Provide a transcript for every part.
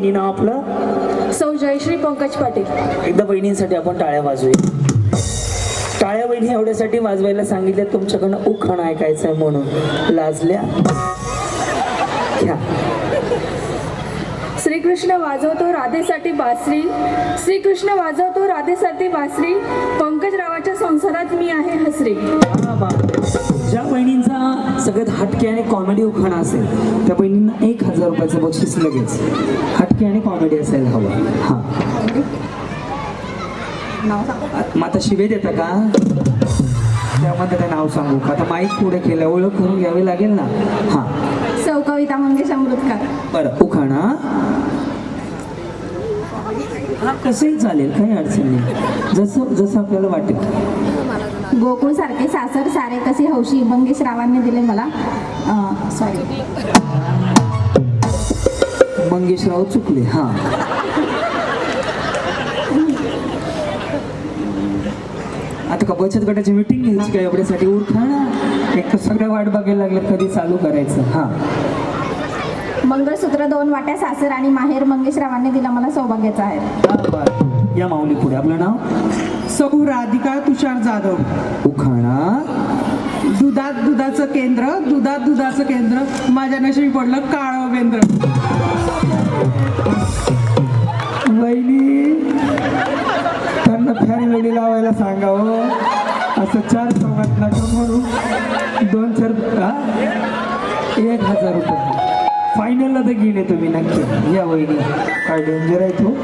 नाव आपलं? सौ जयश्री पंकज पाटील. एकदा बहिणींसाठी आपण टाळ्या वाजूया टाळ्या बहिणी एवढ्यासाठी वाजवायला सांगितल्या तुमच्याकडनं उखाण ऐकायचं आहे म्हणून. लाजल्या? घ्या. श्रीकृष्ण वाजवतो राधेसाठी बासरी. श्रीकृष्ण वाजवतो राधेसाठी बासरी. पंकजरावाच्या संसारात मी आहे हसरी. हा बा. ज्या बहिणींचा सगळ्यात हटके आणि कॉमेडी उखाण असेल त्या बहिणींना एक हजार रुपयाचं बक्षीस लगेच हटके आणि कॉमेडी असायला हवं. हा. मग आता शिवे देता का? त्यामध्ये ते नाव सांगू का? आता माईक पुढे केलं ओळख करून घ्यावी लागेल ना? हा. सौ कविता मंगेश अमृतकर बरं उखाणा. हा कसंही चालेल काही अडचण नाही. जसं जसं आपल्याला वाटेल. गोकुळ सारखे सासर सारे कसे हौशी? मंगेश रावांनी दिले मला. सॉरी मंगेशराव चुकले हां. आता का बचत गटाची मीटिंग घ्यायची का? एवढ्यासाठी ना एक तर सगळ्या वाट बघायला लागलं कधी चालू करायचं हां. मंगळसूत्र दोन वाट्या सासर आणि माहेर मंगेश रावांनी दिला मला सौभाग्याचा आहे. या माऊली पुढे. आपलं नाव? सौ राधिका तुषार जाधव. उखाणा. दुधात दुधाचं केंद्र दुधात दुधाचं केंद्र. माझ्या नशिबी पडलं काळं वेंद्र. वहिनी त्यांना फॅन वेळी लावायला सांगावं असं चार चौघात नका म्हणून दोन चार हा? एक हजार रुपये. फायनलला तर गेले तुम्ही नक्की. या वहिनी. काय डेंजर आहे तो?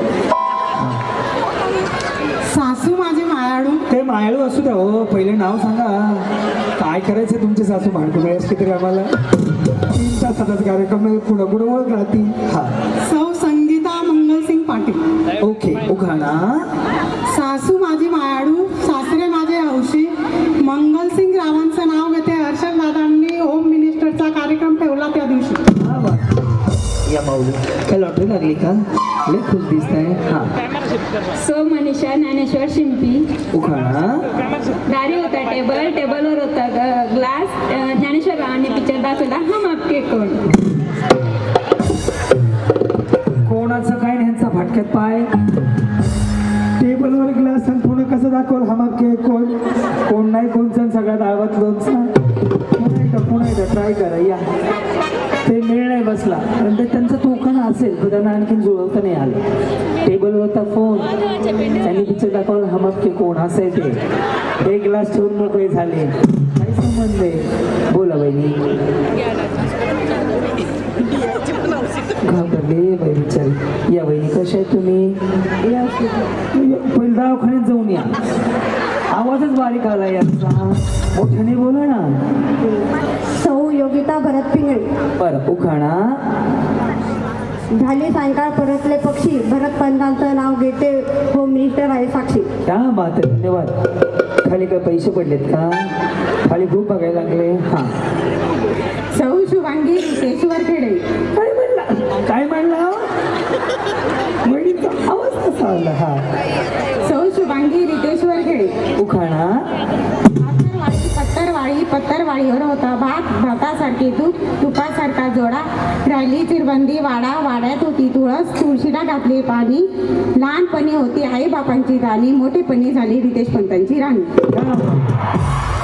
सासू माझी मायाळू. ते मायाळू असू द्या हो पहिले नाव सांगा. काय करायचं तुमचे सासू? भांडू असते तरी आम्हाला? तीन तासाचाच कार्यक्रम पुढं पुढं ओळख राहती हा. सौ संगीता मंगलसिंग पाटील. ओके उखाणा सासू माझी मायाळू सासरे माझे हौशी. मंगलसिंग रावांचं नाव घेते हर्षद दादांनी. होम मिनिस्टरचा कार्यक्रम ठेवला त्या दिवशी. हा वा. या माऊली. काय लॉटरी लागली का? लय खुश दिसत आहे हा. सौ मनीषा ज्ञानेश्वर शिंपी. उखाणा. दारी होता टेबल टेबलवर होता. ग- ग्लास अ, ज्ञानेश्वर रावांनी पिक्चर दाखवला. हम आपके कोण? कोणाचं काय नाही ह्यांचा फाटक्यात पाय. टेबलवर ग्लास आणि पुन्हा कसं दाखवल? हा के कोण? कोण नाही कोणचं सगळ्यात आवाज लोकचा पुन्हा एकदा पुन्हा एकदा ट्राय करा या. ते मेळ नाही बसला. कारण ते त्यांचं टोकन असेल पण त्यांना आणखीन जुळवता नाही आलं. टेबलवरचा होता फोन त्यांनी पिक्चर दाखवलं हमक की कोण? असं ते. एक ग्लास ठेवून मोकळे झाले. काही संबंध आहे बोला बहिणी. घाबरले बाई बिचारी. या बहिणी कशा आहे तुम्ही? पहिले दवाखान्यात जाऊन या. आवाजच बारीक आला यांचा. मोठ्याने बोला ना. सौ योगिता भरत पिंगळे. बरं उखाणा. झाली सायंकाळ परतले पक्षी. भरत पंतांचं नाव घेते होम मिनिस्टर आहे साक्षी. क्या बात आहे धन्यवाद. खाली काय पैसे पडलेत का? खाली खूप बघायला लागले. हां. सौ शुभांगी रितेश्वर खेडे. काय म्हणला? काय म्हणला? वहिनीचा आवाज कसा आला? हा. पत्तरवाळी पत्तरवाळीवर होता. भात भातासारखे तूप तुपासारखा जोडा राहिली चिरबंदी वाडा वाड्यात होती तुळस तुळशीला घातले पाणी. लहानपणी होती आई बापांची राणी मोठेपणी झाली रितेश पंतांची राणी.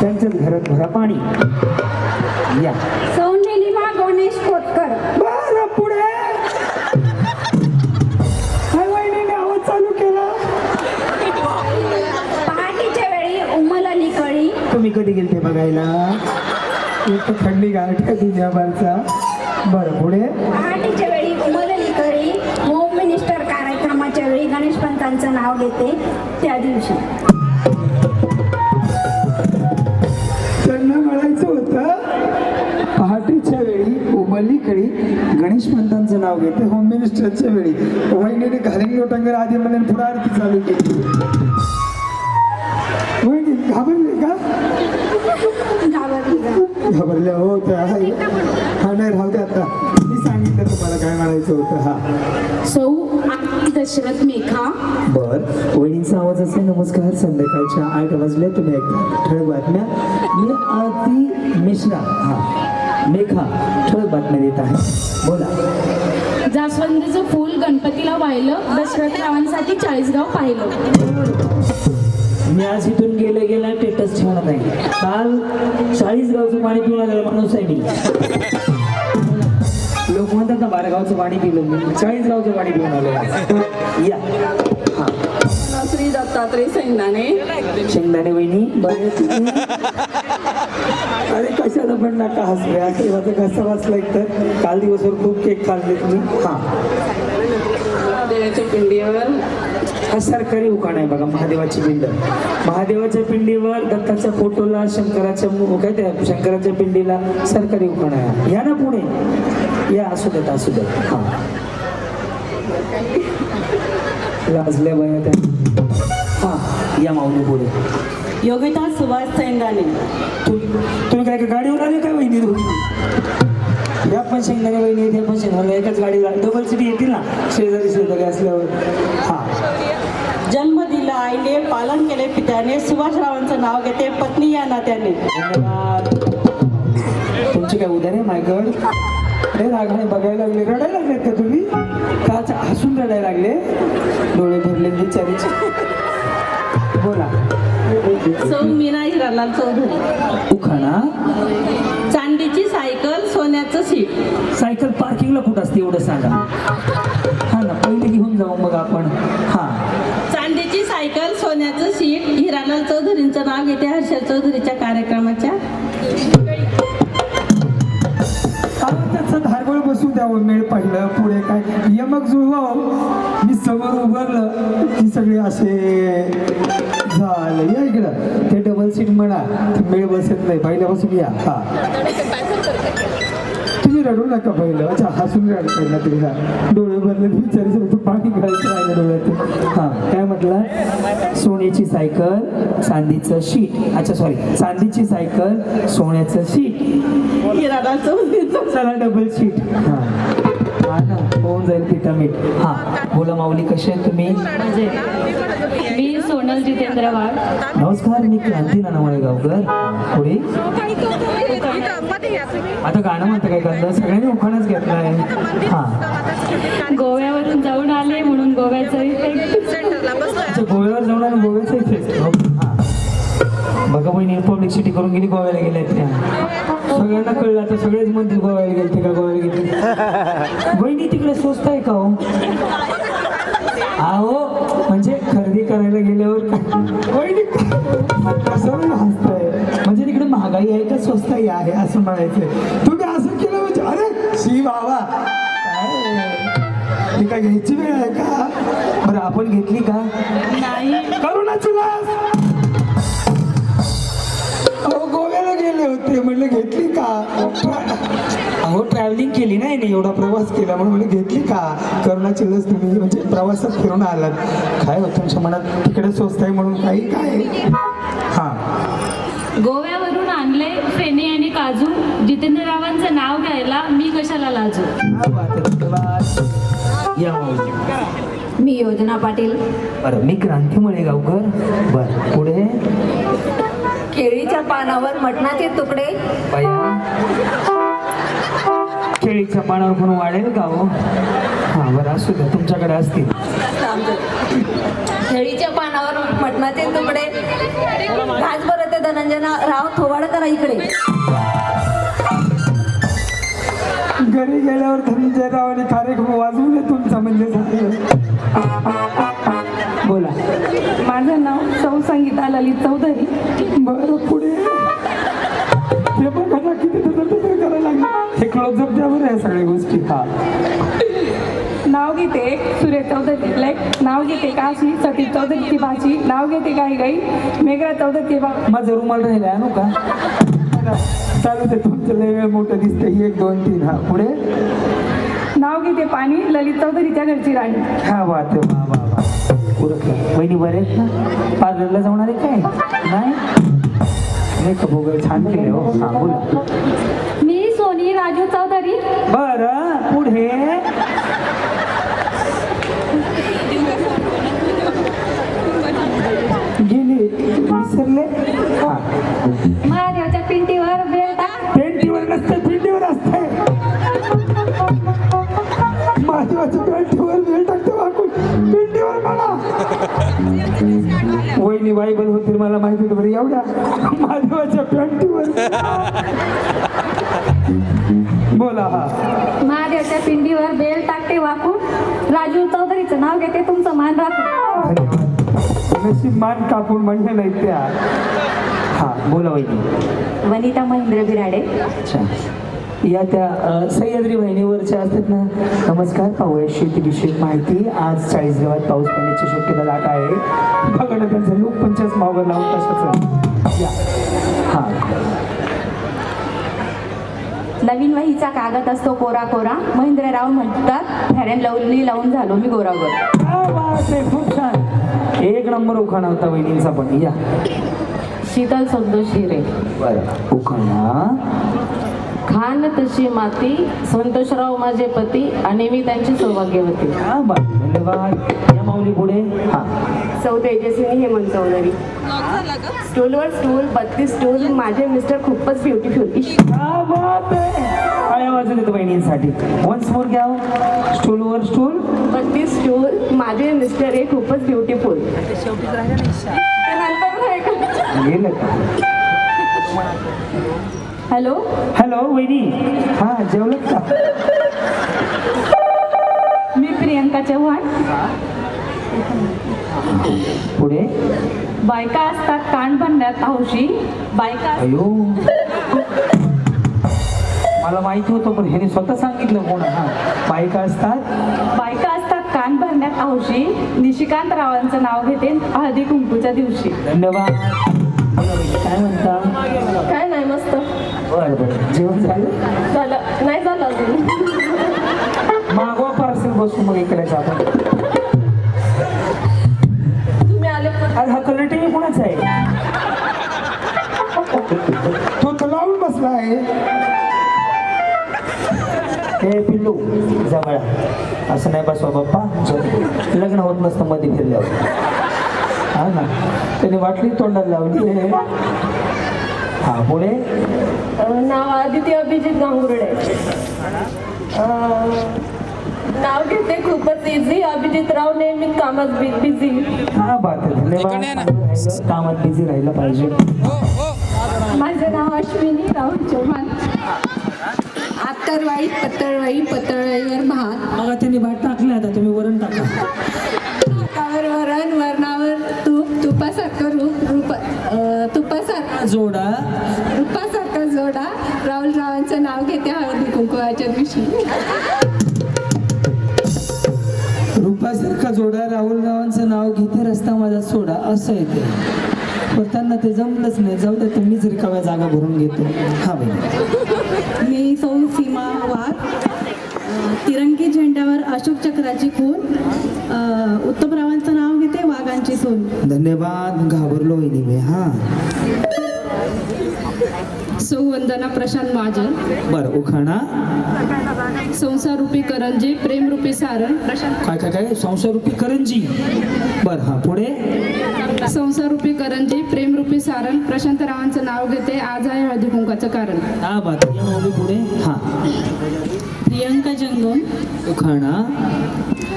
त्यांच्याच घरात भरा पाणी. या. सौंदर्यमा कधी बघायला. एक थंडी गारठ्या दुनियाभरचा. बरं पुढे? पहाटेच्या वेळी होम मिनिस्टर कार्यक्रमाच्या वेळी गणेश पंतांचं नाव घेते त्या दिवशी. त्यांना म्हणायचं होतं पहाटेच्या वेळी उमरली कळी गणेश पंतांचं नाव घेते होम मिनिस्टरच्या वेळी. वहिनीने घालून लोटांगर आधी पुढे आरती चालू केली. वहिनी घाबरले का? घाबरल्या. हो त्या हा नाही राहू दे आता. मी सांगितलं तुम्हाला काय म्हणायचं होतं हा. सौ दशरथ मेघा. बर. वहिनींचा आवाज असेल नमस्कार. संध्याकाळच्या आठ वाजल्या तुम्ही ऐकता ठळक बातम्या. मी आरती मिश्रा हा. मेघा ठळक बातम्या देत आहे. बोला. जास्वंदीचं फूल गणपतीला वाहिलं. दशरथ रावांसाठी चाळीसगाव पाहिलं. मी आज इथून गेले गेला टेटस ठेवणार नाही काल चाळीस गावचं पाणी पिऊन आलेला माणूस आहे मी. लोक म्हणतात ना बारा गावचं पाणी पिलं मी. चाळीस गावचं पाणी पिऊन आलो या. हा. श्री दत्तात्रय सैन्याने शेंगदाणे वहिनी? अरे कशाला पण नका हसले आशीर्वाद कसं वाचलं तर काल दिवसभर खूप केक खाल्ले तुम्ही. हा. महादेवाच्या पिंडीवर हा सरकारी उखाण आहे बघा महादेवाची पिंड. महादेवाच्या पिंडीवर दत्ताच्या फोटोला शंकराच्या काय त्या शंकराच्या पिंडीला सरकारी उखाण आहे. या ना पुढे? या असू देत असू देत. हा. लाजल्या बाया त्या. हा या माऊली पुढे. योगिता सुभाष तु- तुम्ही काय का गाडीवर आले काय वहिनी? या पण शेंगदाणे वहिनी आहेत, या पण शेंगदाणे. एकाच गाडीवर डबल सिटी येतील ना? शेजारी शेजारी असल्यावर. हा. आईने पालन केले पित्याने. सुभाषरावांचं नाव घेते पत्नी या नात्याने. तुमची काय उद्या रे मायगड अरे रागाने बघायला लागले. रडायला लागलेत का तुम्ही? का हसून रडायला लागले. डोळे भरले बिचारीचे. बोला. सौ मीना हिरालाल चौधरी. उखाणा. चांदीची सायकल सोन्याचं सीट. सायकल पार्किंगला कुठं असते एवढं सांगा. हा ना पहिले घेऊन जाऊ मग आपण. हा. चांदीची सायकल सोन्याचं सीट हिरालाल चौधरींचं नाव घेते हर्षल चौधरीच्या कार्यक्रमाच्या. त्याचं धारगोळ बसू द्यावं मेळ पाहिलं पुढे काय? यमक जुळवावं मी समोर उभारलं की सगळे असे झालं. या इकडं. ते डबल सीट म्हणा मेळ बसत नाही. पहिल्यापासून या. हा. रडू नका पहिलं. अच्छा हसून रडताय ना हा. डोळे भरले विचारी तू पाणी घालायचं राहिलं डोळ्यात हा काय म्हटलं? सोन्याची सायकल चांदीचं शीट. अच्छा सॉरी चांदीची सायकल सोन्याचं शीट. चला. डबल शीट हा. जाईल पिठा मीठ हा बोला माऊली कसे आहेत तुम्ही? मी सोनल जितेंद्र वाघ. नमस्कार मी क्रांती नानावळे गावकर पुढे? आता गाणं म्हणतं काय करतं सगळ्यांनी उखाणच घेतलाय. हा. गोव्यावरून जाऊन आले म्हणून गोव्याचं इफेक्ट गोव्यावर जाऊन आणि गोव्याचा इफेक्ट बघा बहिणी पब्लिक सिटी करून गेली गोव्याला गेल्या त्या. सगळ्यांना कळलं आता सगळेच म्हणतील गोव्याला गेलते का गोव्याला गेले बहिणी तिकडे स्वस्त आहे का हो? आहो म्हणजे खरेदी करायला गेल्यावर वहिनी कसं हसताय म्हणजे तिकडे महागाई आहे का स्वस्ताई आहे असं म्हणायचंय. तुम्ही असं केलं म्हणजे अरे शी बाबा. काय? ती काय घ्यायची वेळ आहे का? बरं आपण घेतली का? नाही. करुणाची लास अहो गोव्याला गेले होते. म्हणलं घेतली का? अहो ट्रॅव्हलिंग केली नाही नाही एवढा प्रवास केला. म्हणून म्हणलं घेतली का? करुणाची लस तुम्ही म्हणजे प्रवासात फिरून आलात. काय होतं तुमच्या मनात तिकडे स्वस्त आहे म्हणून काही काय? हां. गोव्यावरून आणले फेणे आणि काजू. जितेंद्र रावांचं नाव घ्यायला मी कशाला लाजू? मी योजना पाटील. बरं मी क्रांतीमुळे गावकर. बरं पुढे? केळीच्या पानावर मटणाचे तुकडे? केळीच्या पानावर कोण वाढेल का हो? हां बरं असू द्या तुमच्याकडे असतील. केळीच्या पानावर मटणाचे तुकडे? घास बरं ते धनंजना राव थोवाड करा इकडे. घरी गेल्यावर धनंजय रावाने कार्यक्रम वाजवले तुमचा म्हणजे झालं. बोला. माझं नाव सौ संगीता ललित चौधरी. बरं पुढे. ते पण कथा किती करायला लागलं. हे क्लोजअप द्या बरं या सगळ्या गोष्टी. हा. नाव घेते सुरेश चौधरी लाईक नाव घेते काशी सतीश चौधरीची भाची. नाव घेते गाई गाई मेघरा चौधरीची बा माझं रुमाल राहिला आणू का? चालू ते तुमचं लय वेळ मोठं दिसतंय. एक दोन तीन हा पुढे. नाव घेते पाणी ललित चौधरीच्या घरची राणी. हा वा वा वा. उरकलं बहिणी बरे आहेत ना? पार्लरला जाऊन आले काय? नाही? मेकअप वगैरे छान केले हो. बोला. मी सोनी राजू चौधरी. बरं पुढे? गेली. विसरले? हा. महादेवाच्या पिंटीवर बेल पेंटीवर नसते पिंडीवर असते मा- मला माहिती होतं बरं एवढ्या महादेवाच्या पॅन्टीवर. बोला हा. महादेवच्या पिंडीवर बेल टाकते वाकून. राजू चौधरीचं नाव घेते तुमचं मान राखून. नशीब मान कापून म्हणले नाही त्या. हा बोला वहिनी. वनिता महेंद्र बिराडे. अच्छा. या त्या सह्याद्री वाहिनीवरच्या असतात ना? नमस्कार पाहूया शेतीविषयक माहिती. आज चाळीस गावात पाऊस पडण्याची शक्यता दाट आहे. बघा त्यांचा लोक पंचायत मावर लावून तसंच या. हा. नवीन वहीचा कागद असतो कोरा कोरा. महेंद्रराव म्हणतात फॅरेन लवली लावून झालो मी गोरावर. खूप छान. एक नंबर उखाणा होता वहिनींचा पण. या. शीतल संतोष हिरे बरं. उखाणा. खान तशी माती संतोषराव माझे पती आणि मी त्यांची सौभाग्यवती धन्यवाद. या माऊली पुढे. हा. सौ तेजस्विनी हेमंत चौधरी. स्टूलवर स्टूल बत्तीस स्टूल माझे मिस्टर खूपच ब्युटिफुल टाळ्या वाजून येतो बहिणींसाठी? वन्स मोर घ्या स्टूलवर स्टूल? बत्तीस स्टूल माझे मिस्टर हे खूपच ब्युटिफुल गेलं का? हॅलो? हॅलो वहिनी. हा जेवलं का? मी प्रियंका चव्हाण. पुढे? बायका असतात कान भरण्यात हौशी बायका अयो. मला माहिती होतं पण ह्याने स्वतः सांगितलं कोण? हा. बायका असतात? बायका असतात कान भरण्यात हौशी निशिकांत रावांचं नाव घेते हळदी कुंकूच्या दिवशी. धन्यवाद. काय म्हणता काय नाही मस्त. बरं बरं. जेवण झालं? झालं. नाही झालं अजून. मागवा पार्सल बसू मग इकडेच आपण. तुम्ही आले आज हा कलर टीव्ही कोणाचा आहे? तो तर लावून बसला आहे. हे पिल्लू जवळ असं नाही बसवा बाप्पा. झोप. लग्न होत नसतं मध्ये फिरल्यावर. हा ना. त्याने वाटली तोंडाला लावली. आहे हा. पुढे. नाव आदित्य अभिजित गांगुर्डे. नाव घेते खूपच इझी अभिजित राव नेहमी कामात बिझी हा बात आहे. धन्यवाद. राहिलं, कामात बिझी राहिलं पाहिजे. माझं नाव अश्विनी राहुल चव्हाण आत्तरवाळी पतळवाई पतळवाईवर भात मग त्यांनी भात टाकले आता तुम्ही वरण टाका. ताकावर वरण वरणावर तूप तुपासारखं रूप रूप तुपासारखं जोडा. रूपासारखं जोडा. राहुल रावांचं नाव घेते हळदी कुंकुवाच्या दिवशी. रुपासारखा जोडा राहुल रावांचं नाव घेते रस्ता माझा सोडा असं येते पण त्यांना ते जमलंच नाही. जाऊ द्या तुम्हीच रिकाम्या जागा भरून घेतो. हा बहिणी मी सौ सीमा वाघ. तिरंगी झेंड्यावर अशोक चक्राची खून. उत्तमरावांचं नाव घेते वाघांची सून धन्यवाद घाबरलो मी हा. सौ वंदना प्रशांत महाजन बरं उखाणा. संसारूपी करंजी प्रेमरूपी सारण प्रशांत काय काय काय? संसारूपी करंजी. बरं हा पुढे. संसारूपी करंजी प्रेमरूपी सारण प्रशांत रावांचं नाव घेते आज आहे हळदी कुंकाचं कारण. हा पुढे. हा. प्रियंका जंगम उखाणा.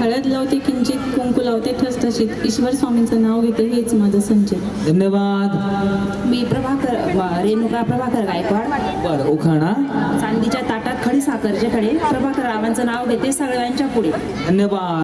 हळद लावते किंचित कुंकू लावते ठसठशीत ईश्वर स्वामींचं नाव घेते हेच माझं संचित धन्यवाद. मी प्रभाकर वा- रेणुका प्रभाकर गायकवाड. बरं उखाणा. चांदीच्या ताटात खडी साखरचे खडे. प्रभाकर रावांचं नाव घेते सगळ्यांच्या पुढे. धन्यवाद.